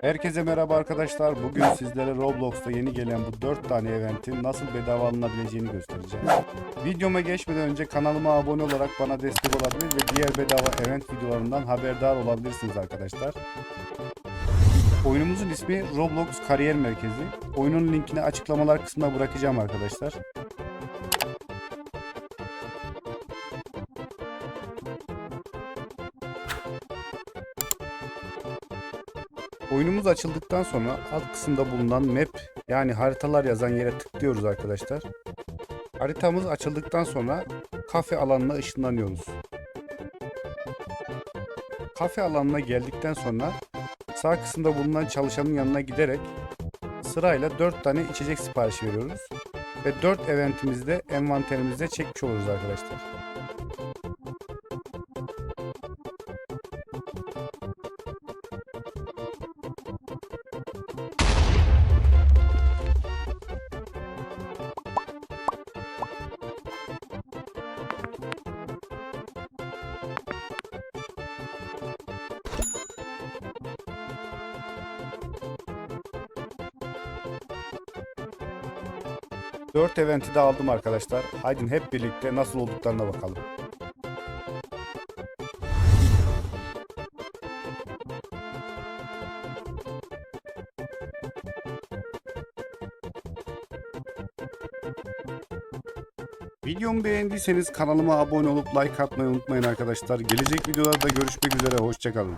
Herkese merhaba arkadaşlar. Bugün sizlere Roblox'ta yeni gelen bu 4 tane eventin nasıl bedava alınabileceğini göstereceğim. Videoma geçmeden önce kanalıma abone olarak bana destek olabilir ve diğer bedava event videolarından haberdar olabilirsiniz arkadaşlar. Oyunumuzun ismi Roblox Kariyer Merkezi. Oyunun linkini açıklamalar kısmına bırakacağım arkadaşlar. Oyunumuz açıldıktan sonra alt kısımda bulunan map yani haritalar yazan yere tıklıyoruz arkadaşlar. Haritamız açıldıktan sonra kafe alanına ışınlanıyoruz. Kafe alanına geldikten sonra sağ kısımda bulunan çalışanın yanına giderek sırayla 4 tane içecek siparişi veriyoruz. Ve 4 eventimizi de envanterimize çekmiş oluruz arkadaşlar. Dört eventi de aldım arkadaşlar. Haydi hep birlikte nasıl olduklarına bakalım. Videomu beğendiyseniz kanalıma abone olup like atmayı unutmayın arkadaşlar. Gelecek videolarda görüşmek üzere. Hoşçakalın.